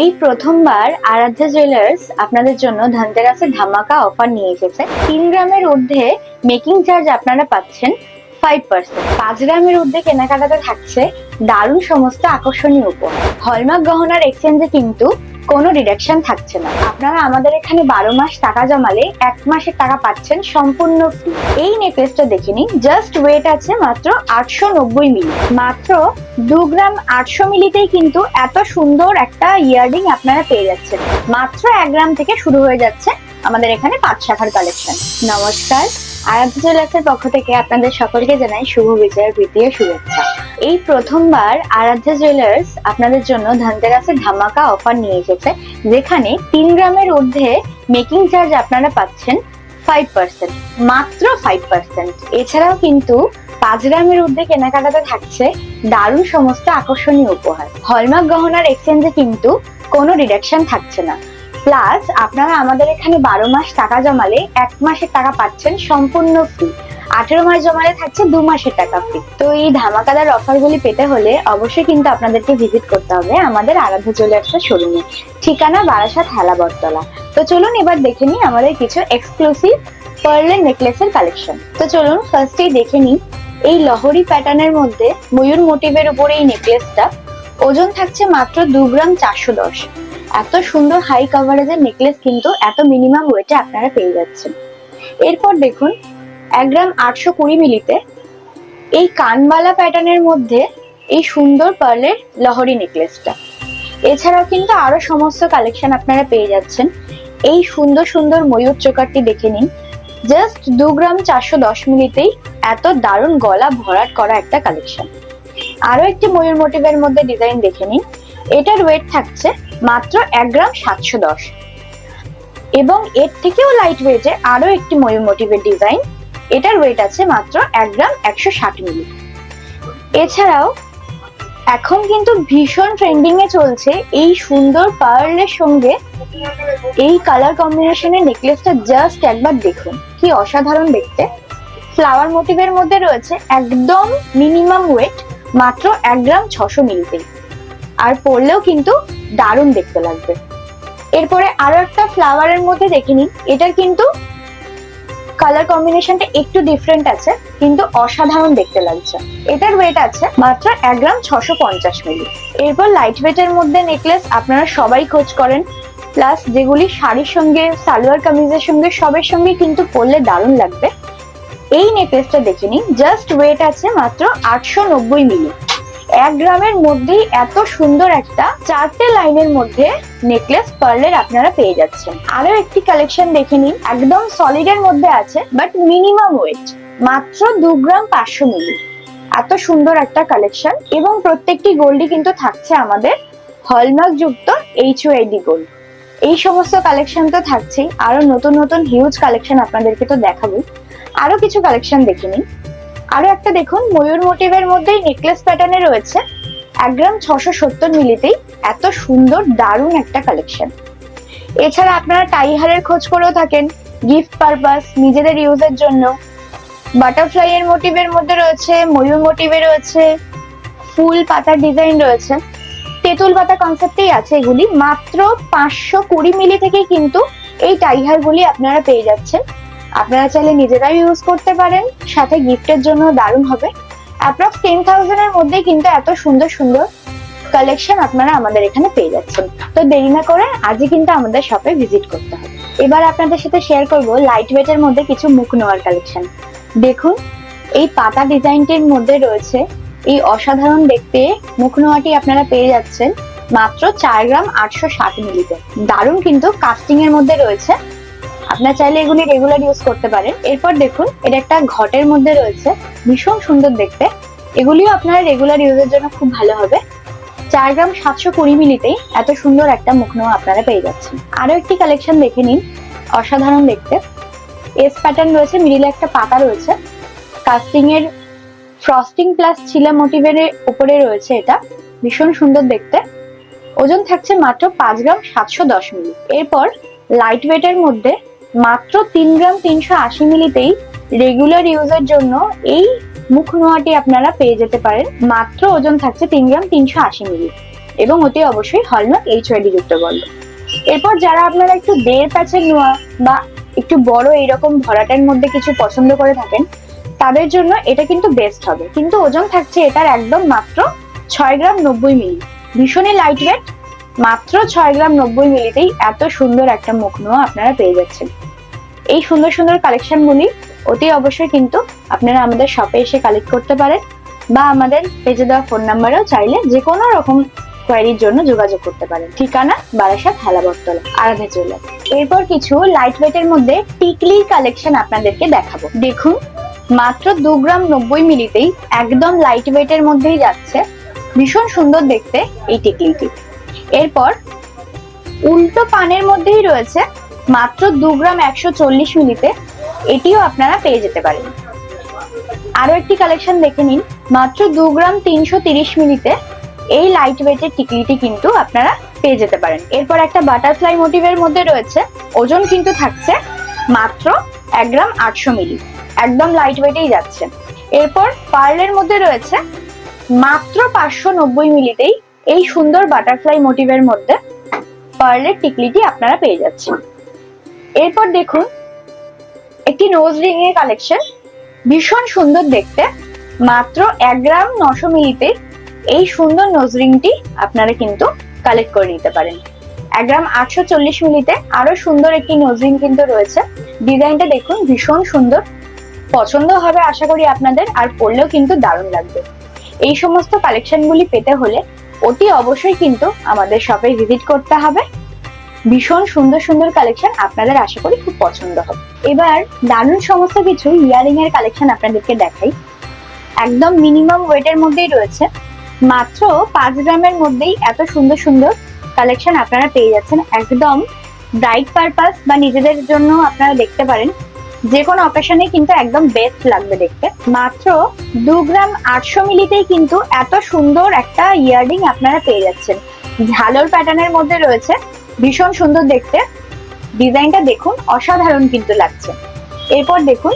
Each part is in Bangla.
এই প্রথমবার আরাধ্যা জুয়েলার্স আপনাদের জন্য ধনতেরাসের ধামাকা অফার নিয়ে এসেছে। তিন গ্রামের ঊর্ধ্বে মেকিং চার্জ আপনারা পাচ্ছেন ফাইভ পার্সেন্ট পাঁচ গ্রামের ঊর্ধ্বে কেনাকাটাতে থাকছে দারুণ সমস্ত আকর্ষণীয় উপহার। হলমার্ক গহনার এক্সচেঞ্জে কিন্তু কোনো ডিডাকশন থাকছে না। আপনারা আমাদের এখানে বারো মাস টাকা জমালে এক মাসের টাকা পাচ্ছেন সম্পূর্ণ ফ্রি এই নেকলেসটা দেখে নিন। জাস্ট ওয়েট আছে মাত্র আটশো নব্বই মিলি। মাত্র দু গ্রাম আটশো মিলিতেই কিন্তু এত সুন্দর একটা ইয়াররিং আপনারা পেয়ে যাচ্ছেন। মাত্র এক গ্রাম থেকে শুরু হয়ে যাচ্ছে আমাদের এখানে পাঁচ শাখার কালেকশন নমস্কার। আরাধ্য জুয়েলার্সের পক্ষ থেকে আপনাদের সকলকে জানাই শুভ বিজয়ের শুভেচ্ছা। এই প্রথমবার আরাধ্য জুয়েলার্স আপনাদের জন্য ধনতেরাসের ধামাকা অফার নিয়ে এসেছে, যেখানে তিন গ্রামের ঊর্ধ্বে মেকিং চার্জ আপনারা পাচ্ছেন ফাইভ পার্সেন্ট মাত্র ফাইভ পার্সেন্ট এছাড়াও কিন্তু পাঁচ গ্রামের ঊর্ধ্বে কেনাকাটাতে থাকছে দারুণ সমস্ত আকর্ষণীয় উপহার। হলমার্ক গহনার এক্সচেঞ্জে কিন্তু কোনো ডিডাকশন থাকছে না। প্লাস আপনারা আমাদের এখানে বারো মাস টাকা জমালে এক মাসের টাকা পাচ্ছেন সম্পূর্ণ ফ্রি আঠেরো মাস জমালে থাকছে দু মাসের টাকা ফ্রি তো এই ধামাকাদার অফারগুলি পেতে হলে অবশ্যই কিন্তু আপনাদেরকে ভিজিট করতে হবে আমাদের আরাধ্য জুয়েলার্সের শোরুমে। ঠিকানা বারাসাত হেলাবরতলা তো চলুন এবার দেখে নিই আমাদের কিছু এক্সক্লুসিভ পার্লের নেকলেসের কালেকশন তো চলুন ফার্স্টেই দেখে নিই। এই লহরি প্যাটার্নের মধ্যে ময়ূর মোটিভের উপরে এই নেকলেসটা ওজন থাকছে মাত্র দু গ্রাম চারশো দশ। এত সুন্দর হাই কাভারেজের নেকলেস কিন্তু এত মিনিমাম ওয়েটে আপনারা পেয়ে যাচ্ছেন। এরপর দেখুন, এক গ্রাম আটশো কুড়ি মিলিতে এই কানবালা প্যাটার্নের মধ্যে এই সুন্দর পার্লের লহরি নেকলেসটা এছাড়াও কিন্তু আরও সমস্ত কালেকশন আপনারা পেয়ে যাচ্ছেন। এই সুন্দর সুন্দর ময়ূর চোকারটি দেখে নিন। জাস্ট দু গ্রাম চারশো দশ মিলিতেই এত দারুণ গলা ভরাট করা একটা কালেকশন আরও একটি ময়ূর মোটিভের মধ্যে ডিজাইন দেখে নিন। এটার ওয়েট থাকছে মাত্র এক গ্রাম সাতশো দশ। এবং এর থেকেও লাইট ওয়েটে আরও একটি ময়ূর মোটিভের ডিজাইন এটার ওয়েট আছে মাত্র এক গ্রাম একশো ষাট মিলি। এছাড়াও এখন কিন্তু ভীষণ ট্রেন্ডিং এ চলছে এই সুন্দর পার্লের সঙ্গে এই কালার কম্বিনেশনের নেকলেসটা জাস্ট একবার দেখুন, কি অসাধারণ দেখতে। ফ্লাওয়ার মোটিভের মধ্যে রয়েছে একদম মিনিমাম ওয়েট মাত্র এক গ্রাম ছশো মিলিতেই আর পরলেও কিন্তু দারুণ দেখতে লাগবে। এরপরে আরও একটা ফ্লাওয়ারের মধ্যে দেখে নিন। এটার কিন্তু কালার কম্বিনেশনটা একটু ডিফারেন্ট আছে, কিন্তু অসাধারণ দেখতে লাগছে। এটার ওয়েট আছে মাত্র এক গ্রাম ছশো পঞ্চাশ মিলি। এরপর লাইট ওয়েটের মধ্যে নেকলেস আপনারা সবাই খোঁজ করেন। প্লাস যেগুলি শাড়ির সঙ্গে, সালোয়ার কামিজের সঙ্গে, সবের সঙ্গে কিন্তু পরলে দারুণ লাগবে। এই নেকলেসটা দেখে নিন। জাস্ট ওয়েট আছে মাত্র আটশো নব্বই মিলি। এক গ্রামের মধ্যেই এত সুন্দর একটা চারটে লাইনের মধ্যে নেকলেস পার্লের আপনারা পেয়ে যাচ্ছেন। আরও একটি কালেকশন দেখে নিন। একদম সলিডের মধ্যে আছে বাট মিনিমাম ওয়েট মাত্র দু গ্রাম পাঁচশো মিলি। এত সুন্দর একটা কালেকশন এবং প্রত্যেকটি গোল্ডই কিন্তু থাকছে আমাদের হলমার্ক যুক্ত এইচ ওআইডি গোল্ড এই সমস্ত কালেকশন তো থাকছেই। আরও নতুন নতুন হিউজ কালেকশন আপনাদেরকে তো দেখাবোই। আরও কিছু কালেকশন দেখে নিন। আরও একটা দেখুন, ময়ূর মোটিভের মধ্যেই নেকলেস প্যাটার্নে রয়েছে। এক গ্রাম ছশো সত্তর মিলিতেই এত সুন্দর, দারুণ একটা কালেকশন এছাড়া আপনারা টাই হারের খোঁজ করেও থাকেন গিফট পারপাস নিজেদের ইউজের জন্য। বাটারফ্লাই এর মোটিভের মধ্যে রয়েছে, ময়ূর মোটিভে রয়েছে, ফুল পাতার ডিজাইন রয়েছে। তেঁতুল পাতা কনসেপ্টেই আছে এগুলি। মাত্র পাঁচশো কুড়ি মিলি থেকেই কিন্তু এই টাইহার গুলি আপনারা পেয়ে যাচ্ছেন। আপনারা চাইলে নিজেরাই ইউজ করতে পারেন, সাথে গিফটের জন্য দারুণ হবে। অ্যাপ্রক্স টেন থাউজেন্ডের মধ্যে কিন্তু এত সুন্দর সুন্দর কালেকশন আপনারা আমাদের এখানে পেয়ে যাচ্ছেন। তো দেরি না করে আজই কিন্তু আমাদের শপে ভিজিট করতে হবে। এবার আপনাদের সাথে শেয়ার করব লাইট ওয়েটের মধ্যে কিছু মুখ নোয়ার কালেকশন দেখুন, এই পাতা ডিজাইনটির মধ্যে রয়েছে এই অসাধারণ দেখতে মুখ নোয়াটি আপনারা পেয়ে যাচ্ছেন মাত্র চার গ্রাম আটশো ষাট মিলিতে দারুণ কিন্তু কাস্টিং এর মধ্যে রয়েছে। আপনার চাইলে এগুলি রেগুলার ইউজ করতে পারেন। এরপর দেখুন এটা একটা ঘটের মধ্যে রয়েছে ভীষণ সুন্দর দেখতে। এগুলিও আপনার রেগুলার ইউজের জন্য খুব ভালো হবে। চার গ্রাম সাতশো কুড়ি মিলিতেই এত সুন্দর একটা মুখনোয়া আপনারা পেয়ে যাচ্ছেন। আরও একটি কালেকশন দেখে নিন, অসাধারণ দেখতে। এস প্যাটার্ন রয়েছে মিডিলে একটা পাতা রয়েছে। কাস্টিং এর ফ্রস্টিং প্লাস ছিলা মোটিভের উপরে রয়েছে এটা। ভীষণ সুন্দর দেখতে। ওজন থাকছে মাত্র পাঁচ গ্রাম সাতশো দশ মিলি। এরপর লাইট ওয়েটের মধ্যে মাত্র তিন গ্রাম তিনশো আশি মিলিতেই রেগুলার ইউজের জন্য এই মুখ নোয়াটি আপনারা পেয়ে যেতে পারেন। মাত্র ওজন থাকছে তিন গ্রাম তিনশো আশি মিলি। এবং অতি অবশ্যই হলমার্ক এইচ ওয়াইডি যুক্ত বলব এরপর যারা আপনারা একটু দেড় প্যাচের নোয়া বা একটু বড় এইরকম ভরাটের মধ্যে কিছু পছন্দ করে থাকেন, তাদের জন্য এটা কিন্তু বেস্ট হবে। কিন্তু ওজন থাকছে এটার একদম মাত্র ছয় গ্রাম নব্বই মিলি। ভীষণই লাইট ওয়েট মাত্র ছয় গ্রাম নব্বই মিলিতেই এত সুন্দর একটা মুখ নোয়া আপনারা পেয়ে যাচ্ছেন। এই সুন্দর সুন্দর কালেকশনগুলি অতি অবশ্যই কিন্তু আপনারা আমাদের শপে এসে কালেক্ট করতে পারেন বা আমাদের পেজে দেওয়া ফোন নাম্বারেও চাইলে যে কোনো রকম কোয়ারির জন্য যোগাযোগ করতে পারেন। ঠিকানা বারাসাত হালাবরতলা আরাধা জুয়েলার এরপর কিছু লাইট ওয়েটের মধ্যে টিকলির কালেকশন আপনাদেরকে দেখাবো। দেখুন, মাত্র দু গ্রাম নব্বই মিলিতেই একদম লাইট ওয়েটের মধ্যেই যাচ্ছে। ভীষণ সুন্দর দেখতে এই টিকলিটি। এরপর উল্টো পানের মধ্যেই রয়েছে মাত্র দু গ্রাম একশো চল্লিশ মিলিতে। এটিও আপনারা পেয়ে যেতে পারেন। আরও একটি কালেকশন দেখে নিন। মাত্র দু গ্রাম তিনশো তিরিশ মিলিতে এই লাইট ওয়েটের টিকলিটি কিন্তু আপনারা পেয়ে যেতে পারেন। এরপর একটা বাটারফ্লাই মোটিভের মধ্যে রয়েছে। ওজন কিন্তু থাকছে মাত্র এক গ্রাম আটশো মিলি। একদম লাইট ওয়েটেই যাচ্ছে। এরপর পার্লের মধ্যে রয়েছে মাত্র পাঁচশো নব্বই মিলিতেই এই সুন্দর বাটারফ্লাই মোটিভের মধ্যে পার্লের টিকলিটি আপনারা পেয়ে যাচ্ছেন। এরপর দেখুন, একটি নোজ রিং এর কালেকশন ভীষণ সুন্দর দেখতে, মাত্র এক গ্রাম নশো মিলিতে এই সুন্দর নোজ রিংটি আপনারা কিন্তু কালেক্ট করে নিতে পারেন। এক গ্রাম আটশো চল্লিশ মিলিতে আরও সুন্দর একটি নোজ রিং কিন্তু রয়েছে। ডিজাইনটা দেখুন, ভীষণ সুন্দর। পছন্দ হবে আশা করি আপনাদের, আর পরলেও কিন্তু দারুণ লাগবে। এই সমস্ত কালেকশনগুলি পেতে হলে অতি অবশ্যই কিন্তু আমাদের শপে ভিজিট করতে হবে। ভীষণ সুন্দর সুন্দর কালেকশন আপনাদের আশা করি খুব পছন্দ হবে। এবার দারুণ সমস্ত কিছু ইয়ারিং এর কালেকশন আপনাদেরকে দেখাই। একদম মিনিমাম ওয়েটের মধ্যেই রয়েছে। মাত্র পাঁচ গ্রামের মধ্যেই এত সুন্দর সুন্দর কালেকশন আপনারা পেয়ে যাচ্ছেন। একদম ব্রাইট পারপাস বা নিজেদের জন্য আপনারা দেখতে পারেন। যে কোনো অকেশনে কিন্তু একদম বেস্ট লাগবে দেখতে। মাত্র দু গ্রাম আটশো মিলিতেই কিন্তু এত সুন্দর একটা ইয়াররিং আপনারা পেয়ে যাচ্ছেন। ঝালর প্যাটার্নের মধ্যে রয়েছে, ভীষণ সুন্দর দেখতে। ডিজাইনটা দেখুন, অসাধারণ কিন্তু লাগছে। এরপর দেখুন,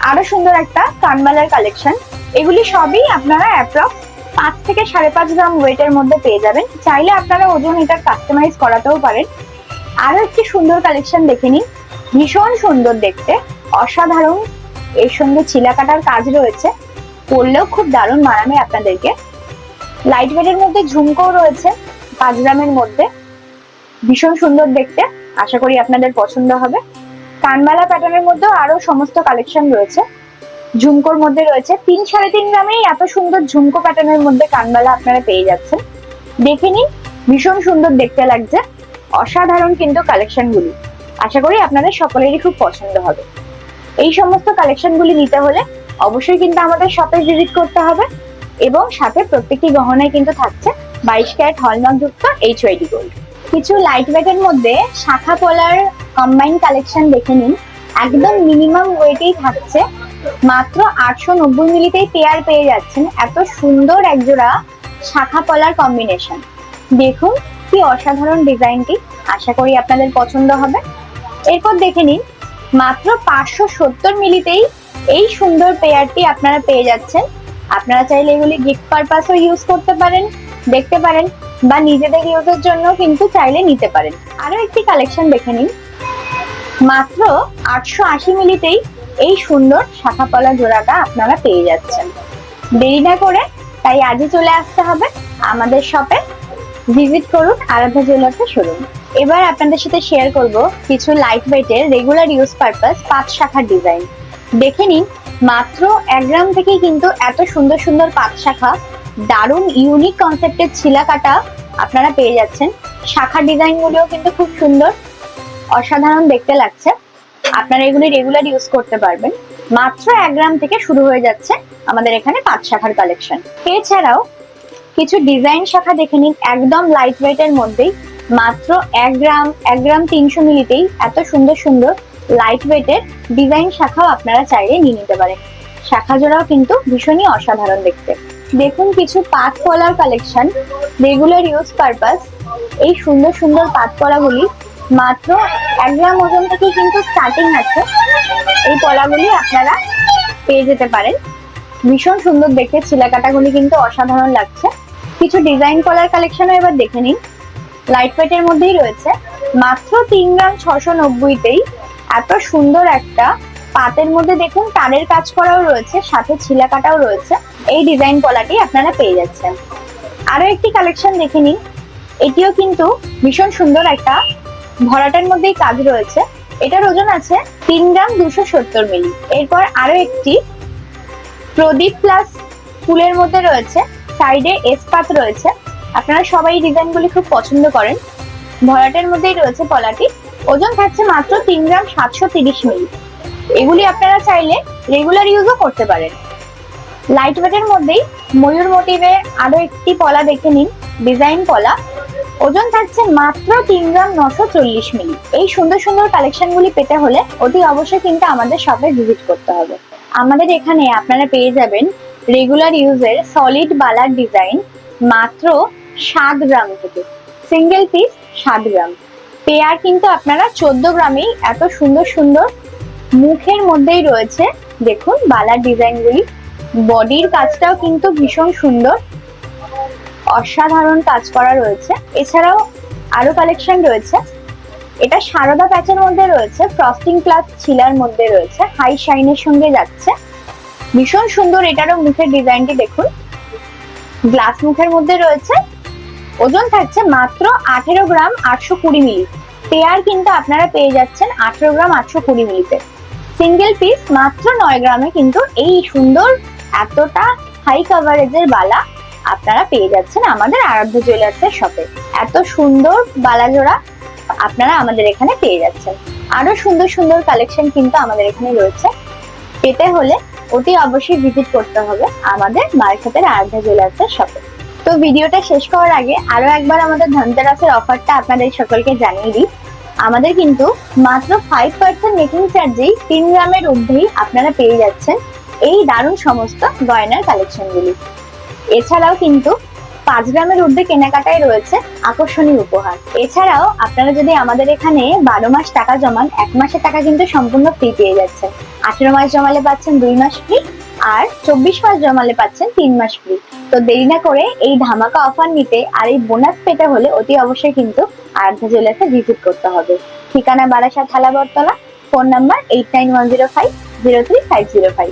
আরও সুন্দর একটা কানমালার কালেকশন এগুলি সবই আপনারা অ্যাপ্রক্স পাঁচ থেকে সাড়ে পাঁচ গ্রাম ওয়েটের মধ্যে পেয়ে যাবেন। চাইলে আপনারা ওজন এটা কাস্টমাইজ করাতেও পারেন। আরও একটি সুন্দর কালেকশন দেখে নিন। ভীষণ সুন্দর দেখতে, অসাধারণ। এর সঙ্গে চিলা কাটার কাজ রয়েছে, পরলেও খুব দারুণ মানাবে আপনাদেরকে। লাইট ওয়েটের মধ্যে ঝুমকোও রয়েছে, পাঁচ গ্রামের মধ্যে। ভীষণ সুন্দর দেখতে, আশা করি আপনাদের পছন্দ হবে। কানমালা প্যাটার্নের মধ্যেও আরও সমস্ত কালেকশন রয়েছে। ঝুমকোর মধ্যে রয়েছে, তিন সাড়ে তিন গ্রামেই এত সুন্দর ঝুমকো প্যাটার্নের মধ্যে কানমালা আপনারা পেয়ে যাচ্ছেন। দেখে নিন, ভীষণ সুন্দর দেখতে লাগছে, অসাধারণ কিন্তু কালেকশনগুলি আশা করি আপনাদের সকলেরই খুব পছন্দ হবে। এই সমস্ত কালেকশনগুলি নিতে হলে অবশ্যই কিন্তু আমাদের শপে ভিজিট করতে হবে এবং সাথে প্রত্যেকটি গহনায় কিন্তু থাকছে বাইশ ক্যারেট হলমার্ক যুক্ত এইচ ওয়াইডি গোল্ড কিছু লাইট ওয়েটের মধ্যে শাখা পলার কম্বাইন কালেকশন দেখে নিন। একদম মিনিমাম ওয়েটেই থাকছে। মাত্র আটশো নব্বই মিলিতেই পেয়ার পেয়ে যাচ্ছেন। এত সুন্দর একজোড়া শাখা পলার কম্বিনেশন দেখুন কি অসাধারণ ডিজাইনটি আশা করি আপনাদের পছন্দ হবে। এরপর দেখে নিন, মাত্র পাঁচশো সত্তর মিলিতেই এই সুন্দর পেয়ারটি আপনারা পেয়ে যাচ্ছেন। আপনারা চাইলে এগুলি গিফট পারপাসও ইউজ করতে পারেন, দেখতে পারেন, বা নিজেদের ইউজের জন্য কিন্তু চাইলে নিতে পারেন। আরও একটি কালেকশন দেখে নিন, মাত্র আটশো আশি মিলিতেই এই সুন্দর শাখাপলা জোড়াটা আপনারা পেয়ে যাচ্ছেন। দেরি না করে, তাই আজই চলে আসতে হবে। আমাদের শপে ভিজিট করুন, আরাধ্যা জুয়েলার্সের শোরুম এবার আপনাদের সাথে শেয়ার করব কিছু লাইট ওয়েটের রেগুলার ইউজ পারপাস পাঁচ শাখার ডিজাইন দেখে নিন, মাত্র এক গ্রাম থেকেই কিন্তু এত সুন্দর সুন্দর পাঁচ শাখা, দারুণ ইউনিক কনসেপ্টের ছিলা কাটা আপনারা পেয়ে যাচ্ছেন। শাখার ডিজাইনগুলিও কিন্তু খুব সুন্দর, অসাধারণ দেখতে লাগছে। আপনারা এগুলি রেগুলার ইউজ করতে পারবেন। মাত্র এক গ্রাম থেকে শুরু হয়ে যাচ্ছে আমাদের এখানে পাঁচ শাখার কালেকশন এছাড়াও কিছু ডিজাইন শাখা দেখে নিন, একদম লাইট ওয়েটের মধ্যেই। মাত্র এক গ্রাম এক গ্রাম তিনশো মিলিতেই এত সুন্দর সুন্দর লাইট ওয়েটের ডিজাইন শাখাও আপনারা চাইলে নিয়ে নিতে পারেন। শাখা জোড়াও কিন্তু ভীষণই অসাধারণ দেখতে। দেখুন কিছু পাত collar collection regular use purpose এই সুন্দর সুন্দর পাত কলাগুলি মাত্র এক গ্রাম ওজন থেকে কিন্তু স্টার্টিং আছে। এই কলাগুলি আপনারা পেয়ে যেতে পারেন। ভীষণ সুন্দর দেখতে, ছিলাকাটাগুলি কিন্তু অসাধারণ লাগছে। কিছু ডিজাইন কলার কালেকশনও এবার দেখে নিন। লাইট ওয়েটের মধ্যেই রয়েছে। মাত্র তিন গ্রাম ছশো নব্বইতেই এত সুন্দর একটা পাতের মধ্যে দেখুন, তারের কাজ করাও রয়েছে, সাথে ছিলা কাটাও রয়েছে। এই ডিজাইন কলাটি আপনারা পেয়ে যাচ্ছেন। আরও একটি কালেকশন দেখে নিন। এটিও কিন্তু ভীষণ সুন্দর একটা ভরাটের মধ্যেই কাজ রয়েছে। এটার ওজন আছে তিন গ্রাম দুশো সত্তর মিলি। এরপর আরও একটি প্রদীপ প্লাস ফুলের মধ্যে রয়েছে। সাইডে এসপাত রয়েছে। আপনারা সবাই এই ডিজাইনগুলি খুব পছন্দ করেন। ভরাটের মধ্যেই রয়েছে পলাটি। ওজন থাকছে মাত্র তিন গ্রাম সাতশো তিরিশ মিলি। এগুলি আপনারা চাইলে রেগুলার ইউজও করতে পারেন। লাইট ওয়েটের মধ্যেই ময়ূর মোটিভে আরও একটি পলা দেখে নিন ডিজাইন পলা। ওজন থাকছে মাত্র তিন গ্রাম নশো চল্লিশ মিলি। এই সুন্দর সুন্দর কালেকশনগুলি পেতে হলে অতি অবশ্যই কিন্তু আমাদের শপে ভিজিট করতে হবে। আমাদের এখানে আপনারা পেয়ে যাবেন রেগুলার ইউজের সলিড বালার ডিজাইন মাত্র সাত গ্রাম থেকে। সিঙ্গেল পিস সাত গ্রাম। পেয়ার কিন্তু আপনারা চোদ্দ গ্রামেই এত সুন্দর সুন্দর মুখের মধ্যেই রয়েছে। দেখুন, বালার ডিজাইনগুলি। বডির কাজটাও কিন্তু ভীষণ সুন্দর। অসাধারণ কাজ করা রয়েছে। এছাড়াও আরও কালেকশন রয়েছে। এটা সারদা প্যাচের মধ্যে রয়েছে ফ্রস্টিং প্লাস ছিলার মধ্যে রয়েছে হাই শাইনের সঙ্গে যাচ্ছে। ভীষণ সুন্দর এটারও মুখের ডিজাইনটি দেখুন। গ্লাস মুখের মধ্যে রয়েছে। ওজন থাকছে মাত্র আঠেরো গ্রাম আটশো কুড়ি মিলি। পেয়ার কিন্তু আপনারা পেয়ে যাচ্ছেন আঠেরো গ্রাম আটশো কুড়ি মিলিতে। সিঙ্গেল পিস মাত্র নয় গ্রামে কিন্তু এই সুন্দর, এতটা হাই কাভারেজের বালা আপনারা পেয়ে যাচ্ছেন আমাদের আরাধ্য জুয়েলার্সের শপে এত সুন্দর বালা জোড়া আপনারা আমাদের এখানে পেয়ে যাচ্ছেন। আরও সুন্দর সুন্দর কালেকশন কিন্তু আমাদের এখানে রয়েছে। পেতে হলে অতি অবশ্যই ভিজিট করতে হবে আমাদের মার্কেটের আরাধ্যা জুয়েলার্সের শপে তো ভিডিওটা শেষ করার আগে আরও একবার আমাদের ধনতেরাসের অফারটা আপনাদের সকলকে জানিয়ে দিই। আমাদের কিন্তু মাত্র ফাইভ পার্সেন্ট মেকিং চার্জেই তিন গ্রামের ঊর্ধ্বেই আপনারা পেয়ে যাচ্ছেন এই দারুণ সমস্ত গয়নার কালেকশনগুলি এছাড়াও কিন্তু পাঁচ গ্রামের ঊর্ধ্বে কেনাকাটায় রয়েছে আকর্ষণীয় উপহার। এছাড়াও আপনারা যদি আমাদের এখানে বারো মাস টাকা জমান, এক মাসের টাকা কিন্তু সম্পূর্ণ ফ্রি পেয়ে যাচ্ছেন। আঠেরো মাস জমালে পাচ্ছেন দুই মাস ফ্রি আর চব্বিশ মাস জমালে পাচ্ছেন তিন মাস ফ্রি তো দেরি না করে এই ধামাকা অফার নিতে আর এই বোনাস পেতে হলে অতি অবশ্যই কিন্তু আরাধ্যা জুয়েলার্সে ভিজিট করতে হবে। ঠিকানা Barasat থালাবরতলা phone number eight nine one zero five zero three five zero five